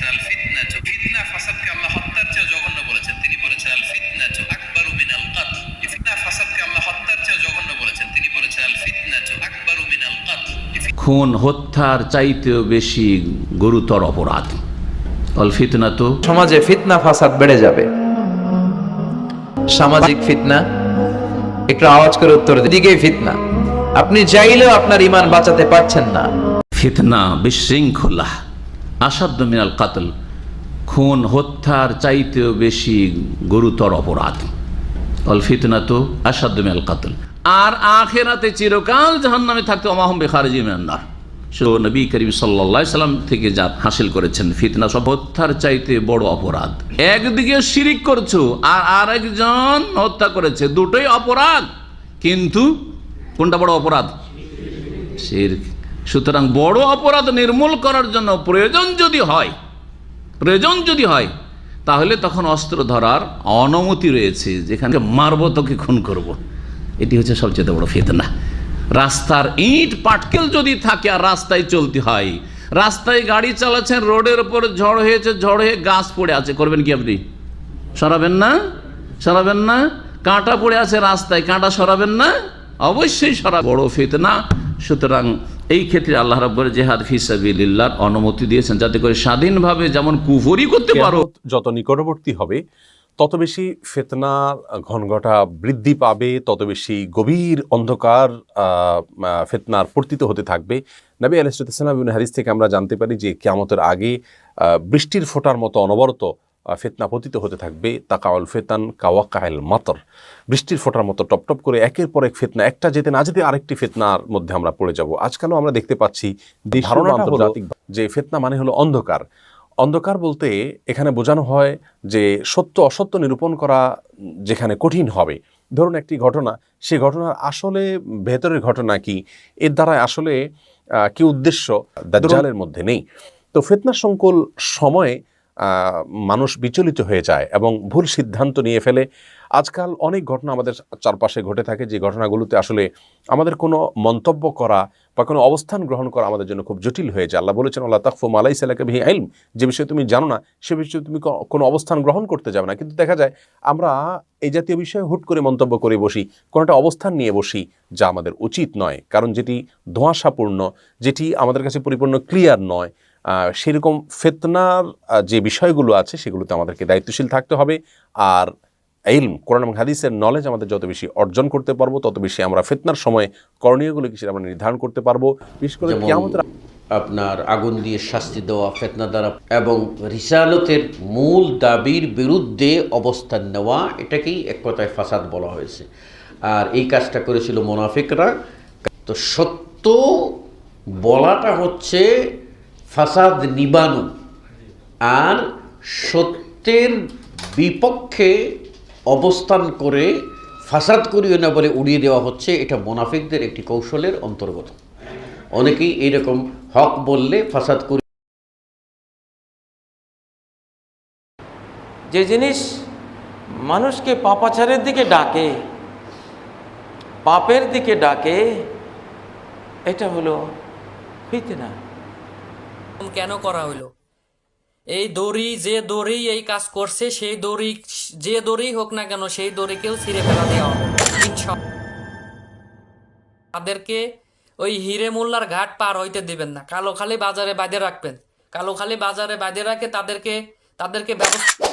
বলেছেন আল ফিতনা ফিতনা ফাসাদকে আল্লাহ হত্যার চেয়ে জঘন্য বলেছেন। তিনি বলেছেন আল ফিতনা আকবারু মিনাল কাতল ফিতনা ফাসাদকে আল্লাহ হত্যার চেয়ে জঘন্য বলেছেন। তিনি বলেছেন আল ফিতনা আকবারু মিনাল কাতল খুন হত্যার চাইতেও বেশি গুরুতর অপরাধ। অল ফিতনা তো সমাজে ফিতনা ফাসাদ বেড়ে যাবে। সামাজিক ফিতনা একটু আওয়াজ করে উত্তর দিন। দিকেই ফিতনা। আপনি চাইলেও আপনার ইমান বাঁচাতে পারছেন না। ফিতনা বিশৃঙ্খলা। আসাধ্য মিনাল কাতল। খুন হত্যার চাইতেও বেশি গুরুতর অপরাধ। অল ফিতনা তো আসাধ্য মিনাল কাতল। আর আখেরাতে চিরকাল জাহান্নামে থাকতে অমাহম বেখারজি মেন্নার সো নবী করিম সাল্লা সাল্লাম থেকে যা হাসিল করেছেন, ফিতনা সব হত্যার চাইতে বড় অপরাধ। একদিকে শিরিক করছ, আর আরেকজন হত্যা করেছে, দুটোই অপরাধ। কিন্তু কোনটা বড় অপরাধ? শিরক। সুতরাং বড় অপরাধ নির্মূল করার জন্য প্রয়োজন যদি হয়, প্রয়োজন যদি হয়, তাহলে তখন অস্ত্র ধরার অনুমতি রয়েছে, যেখানে মারবো তোকে খুন করব। এটি হচ্ছে সবচেয়ে বড় ফেতনা। রাস্তার ইট পাটকেল যদি থাকে আর রাস্তায় চলতে হয়, রাস্তায় গাড়ি চালাচ্ছেন, রোডের ওপর ঝড় হয়েছে, ঝড় হয়ে গাছ পড়ে আছে, করবেন কি আপনি? সরাবেন না? সরাবেন না? কাঁটা পড়ে আছে রাস্তায়, কাঁটা সরাবেন না? অবশ্যই সরা বড় ফিতনা। সুতরাং এই ক্ষেত্রে আল্লাহ রব্বর জেহাদ ফিসাবিল্লাহর অনুমতি দিয়েছেন যাতে করে স্বাধীনভাবে যেমন কুফরি করতে পারো। যত নিকটবর্তী হবে, তত বেশি ফেতনার ঘনঘটা বৃদ্ধি পাবে, তত বেশি গভীর অন্ধকার ফেতনার পর্তিত হতে থাকবে। নবী আলাইসালাম হাদিস থেকে আমরা জানতে পারি যে কিয়ামতের আগে বৃষ্টির ফোটার মতো অনবরত ফেতনা পতিত হতে থাকবে। তাকাউল ফেতান কাওয়াকাহেল মাতর। বৃষ্টির ফোটার মতো টপ টপ করে একের পর এক ফেতনা একটা যেতে না যেতে আরেকটি ফেতনার মধ্যে আমরা পড়ে যাব। আজকালও আমরা দেখতে পাচ্ছি আন্তর্জাতিক যে ফেতনা মানে হলো অন্ধকার। অন্ধকার বলতে এখানে বোঝানো হয় যে সত্য অসত্য নিরূপণ করা যেখানে কঠিন হবে। ধরুন একটি ঘটনা সেই ঘটনার আসলে ভেতরের ঘটনা কি? এর দ্বারা আসলে কি উদ্দেশ্য? দাজ্জালের মধ্যে নেই। তো ফেতনা সংকুল সময়ে মানুষ বিচলিত হয়ে যায় এবং ভুল সিদ্ধান্ত নিয়ে ফেলে। আজকাল অনেক ঘটনা আমাদের চারপাশে ঘটে থাকে যে ঘটনাগুলোতে আসলে আমাদের কোনো মন্তব্য করা বা কোনো অবস্থান গ্রহণ করা আমাদের জন্য খুব জটিল হয়ে যায়। আল্লাহ বলেছেন আল্লাহ তাকফু মালাই সালাকে ভি আইলম যে বিষয়ে তুমি জানো না, সে বিষয়ে তুমি কোনো অবস্থান গ্রহণ করতে যাবে না। কিন্তু দেখা যায় আমরা এই জাতীয় বিষয়ে হুট করে মন্তব্য করে বসি, কোনো একটা অবস্থান নিয়ে বসি যা আমাদের উচিত নয়। কারণ যেটি ধোঁয়াশাপূর্ণ, যেটি আমাদের কাছে পরিপূর্ণ ক্লিয়ার নয় সেরকম ফেতনার যে বিষয়গুলো আছে সেগুলোতে আমাদেরকে দায়িত্বশীল থাকতে হবে। আর ইলম কোরআন এবং হাদিসের নলেজ আমাদের যত বেশি অর্জন করতে পারব তত বেশি আমরা ফেতনার সময় করণীয়গুলো কি সেটা আমরা নির্ধারণ করতে পারব। বিশেষ করে আপনার আগুন দিয়ে শাস্তি দেওয়া ফেতনা দ্বারা এবং রিসালতের মূল দাবির বিরুদ্ধে অবস্থান নেওয়া এটাকেই এক কথায় ফাসাদ বলা হয়েছে। আর এই কাজটা করেছিল মোনাফিকরা। তো সত্য বলাটা হচ্ছে ফাসাদ নিবানু। আর সত্যের বিপক্ষে অবস্থান করে ফাসাদ করিও না বলে উড়িয়ে দেওয়া হচ্ছে, এটা মোনাফিকদের একটি কৌশলের অন্তর্গত। অনেকেই এইরকম হক বললে ফাসাদ করি যে জিনিস মানুষকে পাপাচারের দিকে ডাকে, পাপের দিকে ডাকে, এটা হলো ফিতনা। কেন করা হলো এই দড়ি যে দড়ি এই কাজ করছে, সেই দড়ি যে দড়ি হোক না কেন, সেই দড়িকেও ছিঁড়ে ফেলা দেওয়া তাদেরকে ওই হিরে মোল্লার ঘাট পার হইতে দিবেন না। কালো খালি বাজারে বাইরে রাখবেন। কালো খালি বাজারে বাইরে রাখে তাদেরকে তাদেরকে ব্যবস্থা